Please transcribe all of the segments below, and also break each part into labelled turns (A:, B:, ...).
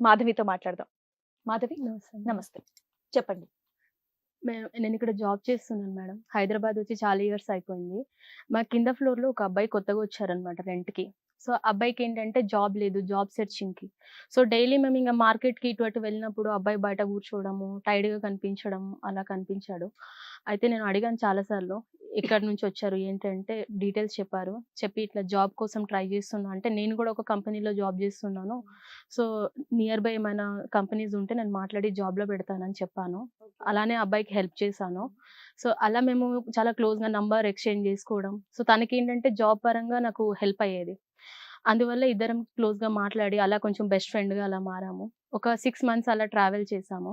A: మాధవితో మాట్లాడదాం. మాధవి
B: నమస్తే
A: నమస్తే. చెప్పండి.
B: నేను ఇక్కడ జాబ్ చేస్తున్నాను మేడం. హైదరాబాద్ వచ్చి చాలా ఇయర్స్ అయిపోయింది. మా కింద ఫ్లోర్లో ఒక అబ్బాయి కొత్తగా వచ్చారనమాట రెంట్కి సో అబ్బాయికి ఏంటంటే జాబ్ లేదు జాబ్ సెర్చింగ్కి సో డైలీ మేము ఇంకా మార్కెట్కి ఇటు అటు వెళ్ళినప్పుడు అబ్బాయి బయట కూర్చోవడము టైర్డ్గా గా కనిపించడం అలా కనిపించాడు. అయితే నేను అడిగాను చాలా సార్లు ఎక్కడి నుంచి వచ్చారు ఏంటంటే డీటెయిల్స్ చెప్పారు. చెప్పి ఇట్లా జాబ్ కోసం ట్రై చేస్తున్నా అంటే నేను కూడా ఒక కంపెనీలో జాబ్ చేస్తున్నాను. సో నియర్ బై ఏమైనా కంపెనీస్ ఉంటే నేను మాట్లాడి జాబ్లో పెడతానని చెప్పాను. అలానే అబ్బాయికి హెల్ప్ చేశాను. సో అలా మేము చాలా క్లోజ్గా నంబర్ ఎక్స్చేంజ్ చేసుకోవడం. సో తనకి ఏంటంటే జాబ్ పరంగా నాకు హెల్ప్ అయ్యేది. అందువల్ల ఇద్దరం క్లోజ్గా మాట్లాడి అలా కొంచెం బెస్ట్ ఫ్రెండ్గా అలా మారాము. ఒక సిక్స్ మంత్స్ అలా ట్రావెల్ చేసాము.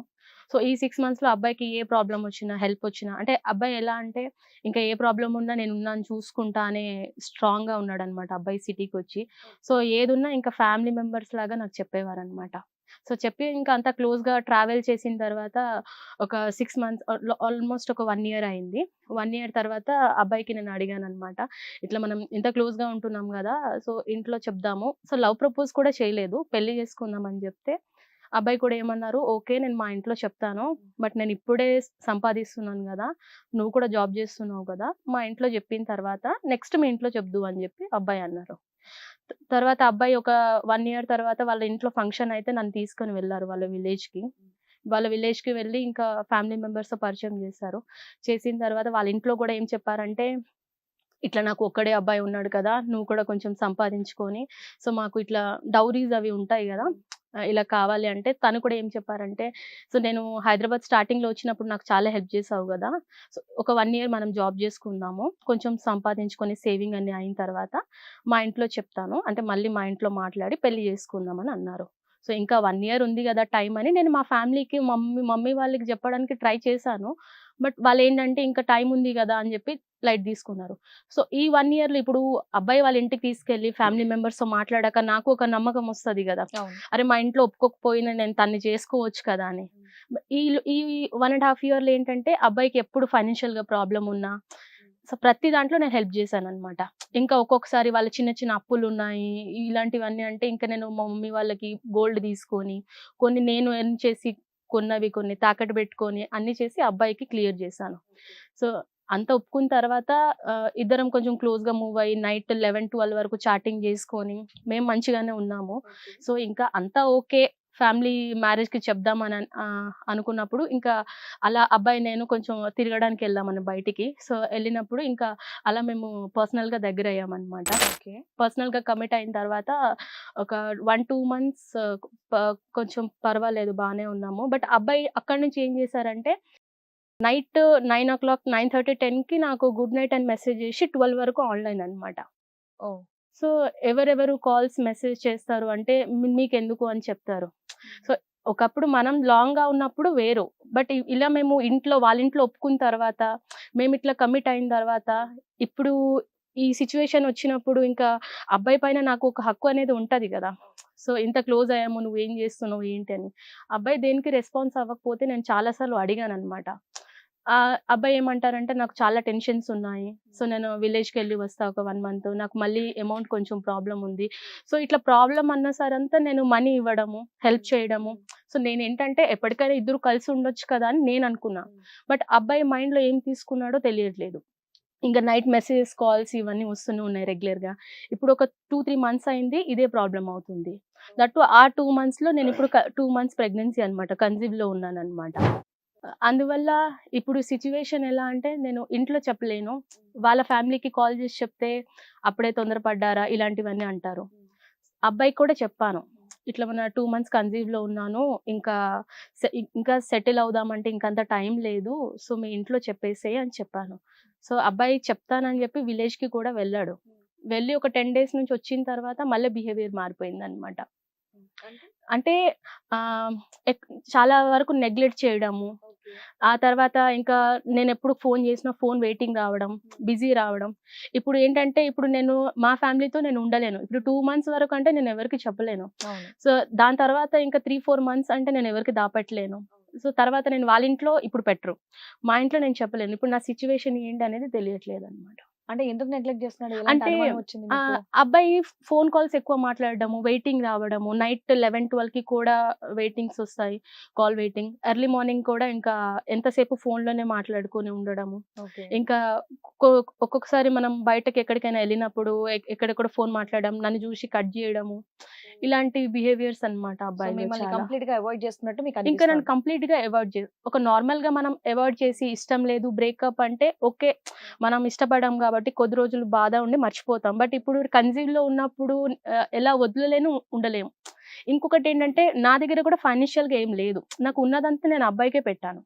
B: సో ఈ సిక్స్ మంత్స్లో అబ్బాయికి ఏ ప్రాబ్లం వచ్చినా హెల్ప్ వచ్చినా అంటే అబ్బాయి ఎలా అంటే ఇంకా ఏ ప్రాబ్లం ఉన్నా నేను ఉన్నాను చూసుకుంటా అనే స్ట్రాంగ్గా ఉన్నాడు అనమాట అబ్బాయి సిటీకి వచ్చి సో ఏదున్నా ఇంకా ఫ్యామిలీ మెంబర్స్ లాగా నాకు చెప్పేవారు అనమాట సో చెప్పి ఇంకా అంతా క్లోజ్గా ట్రావెల్ చేసిన తర్వాత ఒక సిక్స్ మంత్స్ ఆల్మోస్ట్ ఒక వన్ ఇయర్ అయింది. వన్ ఇయర్ తర్వాత అబ్బాయికి నేను అడిగాను అనమాట ఇట్లా మనం ఇంత క్లోజ్గా ఉంటున్నాం కదా సో ఇంట్లో చెప్దాము. సో లవ్ ప్రపోజ్ కూడా చేయలేదు. పెళ్ళి చేసుకుందాం అని చెప్తే అబ్బాయి కూడా ఏమన్నారు ఓకే నేను మా ఇంట్లో చెప్తాను బట్ నేను ఇప్పుడే సంపాదిస్తున్నాను కదా నువ్వు కూడా జాబ్ చేస్తున్నావు కదా మా ఇంట్లో చెప్పిన తర్వాత నెక్స్ట్ మీ ఇంట్లో చెప్దు అని చెప్పి అబ్బాయి అన్నారు. తర్వాత అబ్బాయి ఒక వన్ ఇయర్ తర్వాత వాళ్ళ ఇంట్లో ఫంక్షన్ అయితే నన్ను తీసుకొని వెళ్ళారు వాళ్ళ విలేజ్కి వాళ్ళ విలేజ్కి వెళ్ళి ఇంకా ఫ్యామిలీ మెంబర్స్తో పరిచయం చేశారు. చేసిన తర్వాత వాళ్ళ ఇంట్లో కూడా ఏం చెప్పారంటే ఇట్లా నాకు ఒక్కడే అబ్బాయి ఉన్నాడు కదా నువ్వు కూడా కొంచెం సంపాదించుకొని సో మాకు ఇట్లా డౌరీస్ అవి ఉంటాయి కదా ఇలా కావాలి అంటే తను కూడా ఏం చెప్పారంటే సో నేను హైదరాబాద్ స్టార్టింగ్లో వచ్చినప్పుడు నాకు చాలా హెల్ప్ చేసావు కదా సో ఒక వన్ ఇయర్ మనం జాబ్ చేసుకుందాము కొంచెం సంపాదించుకొని సేవింగ్ అన్ని అయిన తర్వాత మా ఇంట్లో చెప్తాను. అంటే మళ్ళీ మా ఇంట్లో మాట్లాడి పెళ్ళి చేసుకుందామని అన్నారు. సో ఇంకా వన్ ఇయర్ ఉంది కదా టైం అని నేను మా ఫ్యామిలీకి మమ్మీ మమ్మీ వాళ్ళకి చెప్పడానికి ట్రై చేశాను. బట్ వాళ్ళు ఏంటంటే ఇంకా టైం ఉంది కదా అని చెప్పి లైట్ తీసుకున్నారు. సో ఈ వన్ ఇయర్లో ఇప్పుడు అబ్బాయి వాళ్ళ ఇంటికి తీసుకెళ్ళి ఫ్యామిలీ మెంబర్స్తో మాట్లాడాక నాకు ఒక నమ్మకం వస్తది కదా. అరే మా ఇంట్లో ఒప్పుకోకపోయినా నేను తన్ని చేసుకోవచ్చు కదా అని. ఈ ఈ వన్ అండ్ హాఫ్ ఇయర్లో ఏంటంటే అబ్బాయికి ఎప్పుడు ఫైనాన్షియల్గా ప్రాబ్లం ఉన్నా సో ప్రతి దాంట్లో నేను హెల్ప్ చేశాను అనమాట ఇంకా ఒక్కొక్కసారి వాళ్ళ చిన్న చిన్న అప్పులు ఉన్నాయి ఇలాంటివన్నీ అంటే ఇంకా నేను మా మమ్మీ వాళ్ళకి గోల్డ్ తీసుకొని కొన్ని నేను ఎర్న్ చేసి కొన్నవి కొన్ని తాకట్టు పెట్టుకొని అన్ని చేసి అబ్బాయికి క్లియర్ చేశాను. సో అంత ఒప్పుకున్న తర్వాత ఇద్దరం కొంచెం క్లోజ్గా మూవ్ అయ్యి నైట్ లెవెన్ ట్వెల్వ్ వరకు చాటింగ్ చేసుకొని మేము మంచిగానే ఉన్నాము. సో ఇంకా అంతా ఓకే. ఫ్యామిలీ మ్యారేజ్కి చెప్దామని అనుకున్నప్పుడు ఇంకా అలా అబ్బాయి నేను కొంచెం తిరగడానికి వెళ్ళామని బయటికి. సో వెళ్ళినప్పుడు ఇంకా అలా మేము పర్సనల్గా దగ్గర అయ్యామన్నమాట
A: ఓకే.
B: పర్సనల్గా కమిట్ అయిన తర్వాత ఒక వన్ టూ మంత్స్ కొంచెం పర్వాలేదు బాగానే ఉన్నాము. బట్ అబ్బాయి అక్కడి నుంచి ఏం చేశారంటే night nine o'clock nine thirty టెన్కి నాకు గుడ్ నైట్ అని మెసేజ్ చేసి ట్వెల్వ్ వరకు ఆన్లైన్ అన్నమాట.
A: ఓ.
B: సో ఎవరెవరు కాల్స్ మెసేజ్ చేస్తారు అంటే "మీ- మీకు ఎందుకు అని చెప్తారు. సో ఒకప్పుడు మనం లాంగ్గా ఉన్నప్పుడు వేరు. బట్ ఇలా మేము ఇంట్లో వాళ్ళ ఇంట్లో ఒప్పుకున్న తర్వాత మేము ఇట్లా కమిట్ అయిన తర్వాత ఇప్పుడు ఈ సిచ్యువేషన్ వచ్చినప్పుడు ఇంకా అబ్బాయి పైన నాకు ఒక హక్కు అనేది ఉంటది కదా. సో ఇంత క్లోజ్ అయ్యాము నువ్వు ఏం చేస్తున్నావు ఏంటి అని. అబ్బాయి దేనికి రెస్పాన్స్ అవ్వకపోతే నేను చాలాసార్లు అడిగాను అనమాట ఆ అబ్బాయి ఏమంటారంటే నాకు చాలా టెన్షన్స్ ఉన్నాయి. సో నేను విలేజ్కి వెళ్ళి వస్తా ఒక వన్ మంత్. నాకు మళ్ళీ అమౌంట్ కొంచెం ప్రాబ్లం ఉంది. సో ఇట్లా ప్రాబ్లం అన్న సరంతా నేను మనీ ఇవ్వడము హెల్ప్ చేయడము. సో నేను ఏంటంటే ఎప్పటికైనా ఇద్దరు కలిసి ఉండొచ్చు కదా అని నేను అనుకున్నా. బట్ అబ్బాయి మైండ్లో ఏం తీసుకున్నాడో తెలియట్లేదు. ఇంకా నైట్ మెసేజెస్ కాల్స్ ఇవన్నీ వస్తూనే ఉన్నాయి రెగ్యులర్గా ఇప్పుడు ఒక టూ త్రీ మంత్స్ అయింది ఇదే ప్రాబ్లం అవుతుంది. దట్టు ఆ టూ మంత్స్లో నేను ఇప్పుడు టూ మంత్స్ ప్రెగ్నెన్సీ అనమాట కన్సీవ్లో ఉన్నాను అనమాట అందువల్ల ఇప్పుడు సిచ్యువేషన్ ఎలా అంటే నేను ఇంట్లో చెప్పలేను. వాళ్ళ ఫ్యామిలీకి కాల్ చేసి చెప్తే అప్పుడే తొందరపడ్డారా ఇలాంటివన్నీ అంటారు. అబ్బాయికి కూడా చెప్పాను. ఇట్లా మన టూ మంత్స్ కన్సీవ్లో ఉన్నాను. ఇంకా ఇంకా సెటిల్ అవుదామంటే ఇంకంత టైం లేదు. సో మీ ఇంట్లో చెప్పేసేయ్ అని చెప్పాను. సో అబ్బాయి చెప్తానని చెప్పి విలేజ్కి కూడా వెళ్ళాడు. వెళ్ళి ఒక టెన్ డేస్ నుంచి వచ్చిన తర్వాత మళ్ళీ బిహేవియర్ మారిపోయింది అనమాట అంటే చాలా వరకు నెగ్లెక్ట్ చేయడము ఆ తర్వాత ఇంకా నేను ఎప్పుడు ఫోన్ చేసినా ఫోన్ వెయిటింగ్ రావడం బిజీ రావడం. ఇప్పుడు ఏంటంటే ఇప్పుడు నేను మా ఫ్యామిలీతో నేను ఉండలేను. ఇప్పుడు టూ మంత్స్ వరకు అంటే నేను ఎవరికి చెప్పలేను. సో దాని తర్వాత ఇంకా త్రీ ఫోర్ మంత్స్ అంటే నేను ఎవరికి దాపట్లేను సో తర్వాత నేను వాళ్ళ ఇంట్లో ఇప్పుడు పెట్టరు. మా ఇంట్లో నేను చెప్పలేను. ఇప్పుడు నా సిచ్యువేషన్ ఏంటి అనేది తెలియట్లేదు అనమాట
A: అంటే ఎందుకు నెగ్లెక్ట్ చేస్తున్నాడు?
B: అంటే? అబ్బాయి ఫోన్ కాల్స్ ఎక్కువ మాట్లాడడము వెయిటింగ్ రావడము నైట్ లెవెన్ ట్వెల్వ్కి కూడా వెయిటింగ్స్ వస్తాయి కాల్ వెయిటింగ్. ఎర్లీ మార్నింగ్ కూడా ఇంకా ఎంతసేపు phone లోనే మాట్లాడుకొని ఉండడము. ఇంకా ఒక్కో- ఒక్కొక్కసారి మనం బయటకి ఎక్కడికైనా వెళ్ళినప్పుడు ఎక్- ఎక్కడెక్కడ ఫోన్ మాట్లాడడం నన్ను చూసి కట్ చేయడము. ఇలాంటి బిహేవియర్స్ అన్నమాట
A: సో
B: అబ్బాయి
A: కంప్లీట్గా అవాయిడ్ చేస్తున్నట్టు
B: ఇంకా నన్ను కంప్లీట్గా అవాయిడ్ ఒక నార్మల్గా మనం అవాయిడ్ చేసి ఇష్టం లేదు బ్రేకప్ అంటే ఓకే మనం ఇష్టపడాం కాబట్టి కొద్ది రోజులు బాధ ఉండి మర్చిపోతాం. బట్ ఇప్పుడు కన్సీవ్లో ఉన్నప్పుడు ఎలా వదలలేను ఉండలేము. ఇంకొకటి ఏంటంటే నా దగ్గర కూడా ఫైనాన్షియల్గా ఏం లేదు. నాకు ఉన్నదంతా నేను అబ్బాయికే పెట్టాను.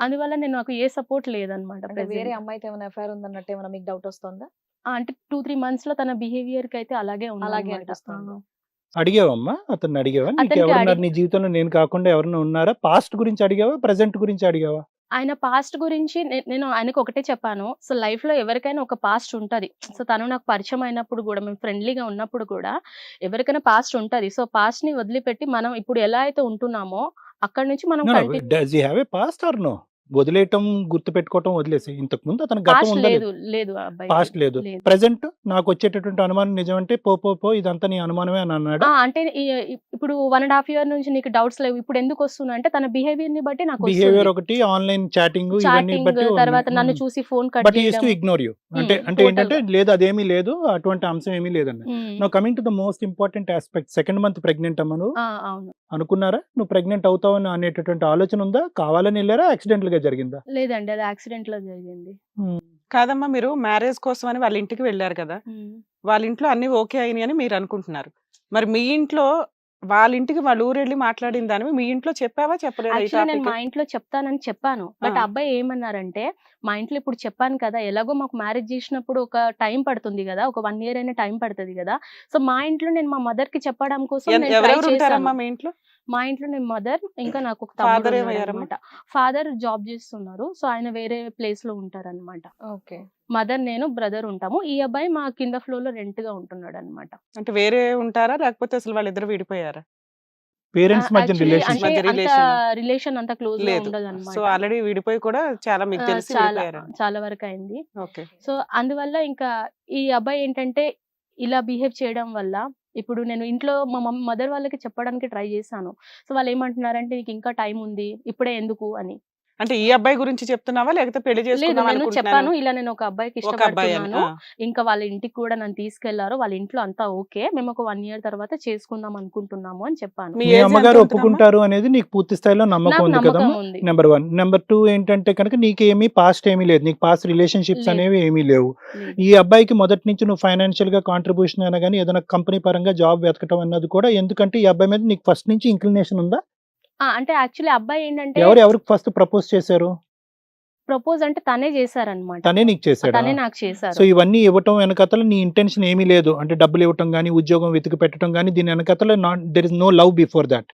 B: అందువల్ల నేను నాకు ఏ సపోర్ట్ లేదనమాట
A: వేరే అమ్మాయితో ఏమైనా ఎఫ్ఐఆర్ ఉందన్నట్టు ఏమైనా మీకు డౌట్ వస్తుందా?
B: అంటే టూ త్రీ మంత్స్లో తన బిహేవియర్కి అయితే అలాగే
A: అలాగే. అనిపిస్తుంది.
C: అడిగావమ్మా? అతన్ని అడిగావా? నీకు ఎవరున్నారు? నీ జీవితంలో నేను కాకుండా ఎవరైనా ఉన్నారా? పాస్ట్ గురించి అడిగావా? ప్రజెంట్ గురించి అడిగావా?
B: ఆయన పాస్ట్ గురించి నేను ఆయనకు ఒకటే చెప్పాను. సో లైఫ్లో ఎవరికైనా ఒక పాస్ట్ ఉంటది. సో తను నాకు పరిచయం అయినప్పుడు కూడా మేము ఫ్రెండ్లీగా ఉన్నప్పుడు కూడా ఎవరికైనా పాస్ట్ ఉంటది. సో పాస్ట్ని వదిలిపెట్టి మనం ఇప్పుడు ఎలా అయితే ఉంటున్నామో అక్కడ నుంచి మనం continue
C: does you have a past or no వదిలేయటం గుర్తు పెట్టుకోవటం వదిలేసి. ఇంతకు ముందు అతను గతం ఉందా
B: లేదు.
C: పాస్ట్ లేదు. ప్రెసెంట్ నాకు వచ్చేటటువంటి అనుమానం నిజమంటే పో పో పో ఇదంతా నీ అనుమానమే అని అన్నాడు.
B: అంటే ఇప్పుడు వన్ అండ్ హాఫ్ ఇయర్ నుంచి నీకు డౌట్స్ లేవు. ఇప్పుడు ఎందుకు వస్తున్నా అంటే తన బిహేవియర్ని బట్టి నాకు
C: బిహేవియర్ ఒకటి ఆన్లైన్ చాటింగ్ ఇవన్నీ బట్టి
B: తర్వాత నన్ను చూసి phone cut
C: but to ignore you అంటే అంటే ఏంటంటే. లేదు అదేమీ లేదు అటువంటి అంశం ఏమీ లేదన్న no coming to the most important aspect second month pregnant అమ్మ నువ్వు
B: అవును.
C: అనుకున్నారా? నువ్వు ప్రెగ్నెంట్ అవుతావు అని అనేటటువంటి ఆలోచన ఉందా? కావాలని వెళ్ళారా? యాక్సిడెంటల్ గా జరిగిందా?
B: లేదండి అది యాక్సిడెంట్లో జరిగింది
D: కాదమ్మా మీరు మ్యారేజ్ కోసం అని వాళ్ళ ఇంటికి వెళ్ళారు కదా. వాళ్ళ ఇంట్లో అన్ని ఓకే అయినాయి అని మీరు అనుకుంటున్నారు. మరి మీ ఇంట్లో వాళ్ళ ఇంటికి వాళ్ళ ఊరు వెళ్ళి మాట్లాడిన దానివి మీ ఇంట్లో చెప్పావా? చెప్పలేదా
B: నేను? మా ఇంట్లో చెప్తానని చెప్పాను. బట్. అబ్బాయి ఏమన్నారంటే మా ఇంట్లో ఇప్పుడు చెప్పాను కదా ఎలాగో మాకు మ్యారేజ్ చేసినప్పుడు ఒక టైం పడుతుంది కదా ఒక వన్ ఇయర్ అయినా టైం పడుతుంది కదా! సో మా ఇంట్లో నేను మా మదర్కి చెప్పడం కోసం
D: మీ ఇంట్లో
B: నేను మదర్ ఇంకా నాకు ఒక తమ్ముడు
D: ఏమయ్యారమ్మా?
B: అనమాట ఫాదర్ జాబ్ చేస్తున్నారు. సో ఆయన వేరే ప్లేస్లో ఉంటారు అనమాట
A: ఓకే.
B: మదర్ నేను బ్రదర్ ఉంటాము. ఈ అబ్బాయి మా కింద ఫ్లోర్లో రెంట్గా ఉంటున్నాడు అనమాట
D: అంటే వేరే ఉంటారా? లేకపోతే అసలు వాళ్ళిద్దరు విడిపోయారా?
C: పేరెంట్స్ మధ్య రిలేషన్.
B: రిలేషన్ అంత క్లోజ్ ఉండదు
D: సో
B: అనమాట
D: ఆల్రెడీ విడిపోయి కూడా చాలా మీకు తెలిసి
B: చాలా వరకు అయింది.
D: ఓకే.
B: సో అందువల్ల ఇంకా ఈ అబ్బాయి ఏంటంటే ఇలా బిహేవ్ చేయడం వల్ల ఇప్పుడు నేను ఇంట్లో మా మమ్మీ మదర్ వాళ్ళకి చెప్పడానికి ట్రై చేశాను. సో వాళ్ళు ఏమంటున్నారంటే నీకు ఇంకా టైం ఉంది ఇప్పుడే ఎందుకు? అని.
D: అంటే ఈ అబ్బాయి గురించి చెప్తున్నావా? లేకపోతే పెళ్ళి
B: లేదు
D: చేసుకుందాం
B: నేను చెప్పాను
D: అనుకుంటున్నాను
B: ఇలా నేను ఒక అబ్బాయికి ఇష్టపడుతున్నాను. ఇంకా వాళ్ళ ఇంటికి కూడా నన్ను తీసుకెళ్ళారు. వాళ్ళ ఇంట్లో అంతా ఓకే. మేము ఒక వన్ ఇయర్ తర్వాత చేసుకుందాం అనుకుంటున్నాము అని చెప్పాను.
D: మీ
C: అమ్మగారు? ఒప్పుకుంటారు అనేది నీకు పూర్తి స్థాయిలో నమ్మకం
B: నాకు
C: ఉంది
B: ఉంది.
C: నెంబర్ వన్ నెంబర్ టూ ఏంటంటే కనుక నీకేమీ పాస్ట్ ఏమీ లేదు. నీకు పాస్ట్ రిలేషన్షిప్స్. అనేవి ఏమీ లేవు. ఈ అబ్బాయికి మొదటి నుంచి నువ్వు ఫైనాన్షియల్గా కాంట్రిబ్యూషన్ అయినా కానీ ఏదైనా కంపెనీ పరంగా జాబ్ వెతకటం అన్నది కూడా ఎందుకంటే ఈ అబ్బాయి మీద నీకు ఫస్ట్ నుంచి ఇంక్లినేషన్ ఉందా?
B: అంటే యాక్చువల్లీ అబ్బాయి ఏంటంటే
C: ఎవరు ఎవరికి ఫస్ట్ ప్రపోజ్ చేశారు?
B: ప్రపోజ్ అంటే తనే చేశారనమాట.
C: తనే నీకు చేశాడు?
B: తనే నాకు చేశారు.
C: సో ఇవన్నీ ఇవ్వటం వెనకతల నీ ఇంటెన్షన్ ఏమీ లేదు. అంటే డబ్బులు ఇవ్వటం కానీ ఉద్యోగం వెతికి పెట్టడం కానీ దీని వెనకతల not there is no love before that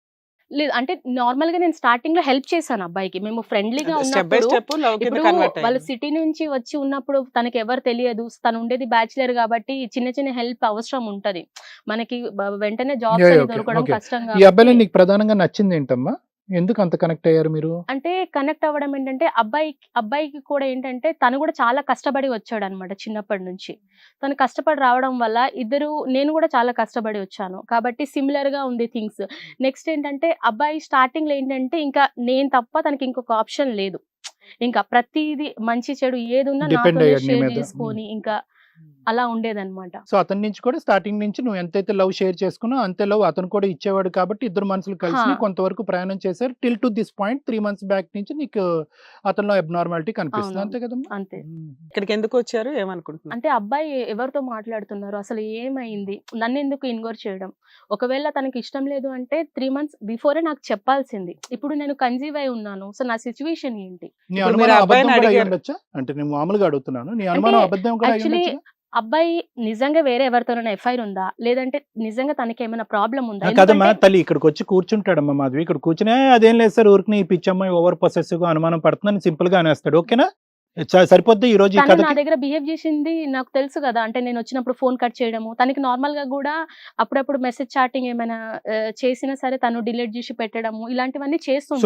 B: లేదు అంటే నార్మల్గా నేను స్టార్టింగ్లో హెల్ప్ చేశాను అబ్బాయికి. మేము ఫ్రెండ్లీగా
D: స్టెప్ బై
B: ఉన్నప్పుడు వాళ్ళు సిటీ నుంచి వచ్చి ఉన్నప్పుడు తనకి ఎవరు తెలియదు. తను ఉండేది బ్యాచిలర్ కాబట్టి చిన్న చిన్న హెల్ప్ అవసరం ఉంటది. మనకి వెంటనే
C: okay,
B: దొరకడం
C: okay.
B: కష్టం
C: ఈ అబ్బాయిలో నీకు ప్రధానంగా నచ్చింది ఏంటమ్మా? ఎందుకు అంత కనెక్ట్ అయ్యారు మీరు?
B: అంటే కనెక్ట్ అవ్వడం ఏంటంటే అబ్బాయి అబ్బాయికి కూడా ఏంటంటే తను కూడా చాలా కష్టపడి వచ్చాడు అనమాట చిన్నప్పటి నుంచి. తను కష్టపడి రావడం వల్ల ఇద్దరు నేను కూడా చాలా కష్టపడి వచ్చాను. కాబట్టి సిమిలర్గా ఉంది థింగ్స్ నెక్స్ట్ ఏంటంటే అబ్బాయి స్టార్టింగ్లో ఏంటంటే ఇంకా నేను తప్ప తనకి ఇంకొక ఆప్షన్ లేదు. ఇంకా ప్రతిదీ మంచి చెడు ఏది ఉన్నా
C: Depend
B: నాతోనే
C: అయ్యాడు నీ
B: షేర్. చేసుకొని ఇంకా అలా ఉండేదన్నమాట.
C: సో అతని నుంచి కూడా స్టార్టింగ్ నుంచి నువ్వు ఎంతైతే లవ్ షేర్ చేసుకున్నావు అంతే లవ్ అతను కూడా ఇచ్చేవాడు కాబట్టి ఇద్దరు మనుషులు కలిసి. కొంతవరకు ప్రయాణం చేశారు. Till to this point three months back నుంచి నీకు అతనిలో అబ్నార్మాలిటీ కనిపిస్తుంది. అంతే కదమ్మా?
B: అంతే.
D: ఇక్కడికి ఎందుకు వచ్చారు? ఏమనుకుంటున్నారు?
B: అంటే అబ్బాయి ఎవరితో మాట్లాడుతున్నారు? అసలు ఏమైంది? నన్ను ఎందుకు ఇన్గోర్ చేయడం? ఒకవేళ తనకి ఇష్టం లేదు అంటే త్రీ మంత్స్ బిఫోరే నాకు చెప్పాల్సింది. ఇప్పుడు నేను కన్సీవ్ అయి ఉన్నాను. సో నా సిచ్యువేషన్ ఏంటి?
C: అంటే నేను మామూలుగా అడుగుతున్నాను. నీ అనుమానం అబద్ధం కూడా
B: అబ్బాయి నిజంగా వేరే ఎవరితోనైనా ఎఫ్ఐఆర్ ఉందా? లేదంటే నిజంగా తనకి ఏమైనా ప్రాబ్లం ఉందా
C: కదమ్మా తల్లి ఇక్కడికి వచ్చి కూర్చుంటాడమ్మా మాధవి. ఇక్కడ కూర్చునే అదేం లేదు సార్ ఊరికి ఈ పిచ్చమ్మాయి ఓవర్ పొసెసివ్గా అనుమానం పడుతుందని సింపుల్గా అనేస్తాడు. ఓకేనా? సరిపోద్ది ఈ రోజు
B: నా దగ్గర బిహేవ్ చేసింది నాకు తెలుసు కదా. అంటే నేను వచ్చినప్పుడు ఫోన్ కట్ చేయడము. తనకి నార్మల్గా కూడా అప్పుడప్పుడు మెసేజ్ చాటింగ్ ఏమైనా చేసినా సరే తను డిలీట్ చేసి పెట్టడము ఇలాంటివన్నీ చేశాను.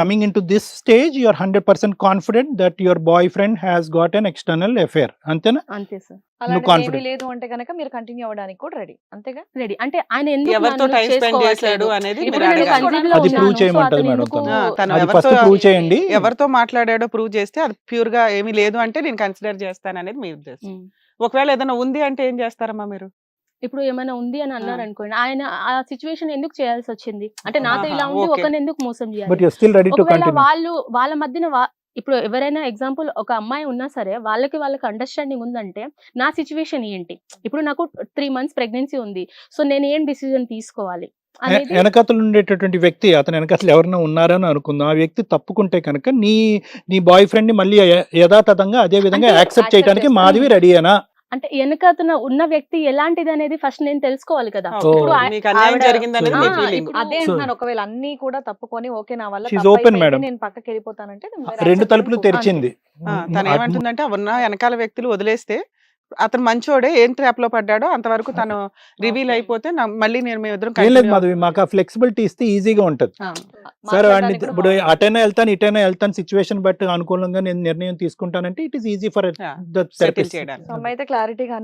C: Coming in to this stage your hundred percent confident that your boyfriend has got an external affair అంతేనా?
B: అంతే సార్
C: confident.
A: లేదు అంటే కనుక మీరు కంటిన్యూ అవ్వడానికి కూడా రెడీ అంతేగా?
B: రెడీ అంటే ఆయన ఎందుకు
D: ఎవరితో టైం స్పెండ్? చేశాడు అనేది
C: అది
B: so
C: చేయమంటది మేడం
D: తను.
C: అది
D: ఎవరితో
C: ఫస్ట్ ప్రూవ్ చేయండి.
D: ఎవరితో మాట్లాడాడో ప్రూవ్ చేస్తే అది ప్యూర్గా ఏమీ లేదు అంటే నేను కన్సిడర్ చేస్తాను అనేది మీ ఉద్దేశం. ఒకవేళ ఏదైనా ఉంది అంటే ఏం చేస్తారమ్మా మీరు?
B: ఇప్పుడు ఏమైనా ఉంది అని అన్నారు అనుకోండి ఆయన ఆ సిచ్యువేషన్ ఎందుకు చేయాల్సి వచ్చింది? అంటే నాతో ఇలా ఉంది
D: okay.
B: ఒకరిని ఎందుకు మోసం
C: బట్
B: చేయాలి?
C: యు స్టిల్ రెడీ టు
B: ఒకవేళ
C: కంటిన్యూ
B: వాళ్ళు వాళ్ళ మధ్యన ఇప్పుడు ఎవరైనా ఎగ్జాంపుల్ ఒక అమ్మాయి ఉన్నా సరే వాళ్ళకి వాళ్ళకి అండర్స్టాండింగ్ ఉందంటే నా సిచ్యువేషన్ ఏంటి? ఇప్పుడు నాకు త్రీ మంత్స్ ప్రెగ్నెన్సీ ఉంది. సో నేను ఏం డిసిజన్ తీసుకోవాలి?
C: వెనకతలు ఉండేటటువంటి వ్యక్తి అతను వెనకతలు ఎవరైనా ఉన్నారని అనుకుందాం. ఆ వ్యక్తి తప్పుకుంటే కనుక నీ నీ బాయ్ ఫ్రెండ్ని మళ్ళీ యథాతథంగా అదే విధంగా యాక్సెప్ట్ చేయడానికి. మాధవి రెడీయేనా
B: అంటే వెనకతన ఉన్న వ్యక్తి ఎలాంటిది అనేది ఫస్ట్ నేను తెలుసుకోవాలి కదా.
A: అదే అంటున్నాను ఒకవేళ అన్ని కూడా తప్పుకొని ఓకే నా వల్ల. నేను పక్కకి వెళ్ళిపోతానంటే
C: రెండు తలుపులు తెరిచింది.
D: తను ఏమంటుందంటే ఉన్న వెనకాల వ్యక్తులు వదిలేస్తే అతను మంచోడే ఏం ట్రాప్లో పడ్డాడో అంతవరకు తను రివీల్. అయిపోతే నా- మళ్ళీ నేను మేము ఇద్దరం
C: ఏం లేదు
D: continue
C: మాధవి మాకు ఆ ఫ్లెక్సిబిలిటీ ఇస్తే ఈజీగా ఉంటది. సార్ ఇప్పుడు అటైనా వెళ్తాను ఇటైనా వెళ్తాను సిచ్యువేషన్ బట్టి అనుకూలంగా నేను నిర్ణయం తీసుకుంటానంటే it is easy for. The
A: అయితే క్లారిటీగా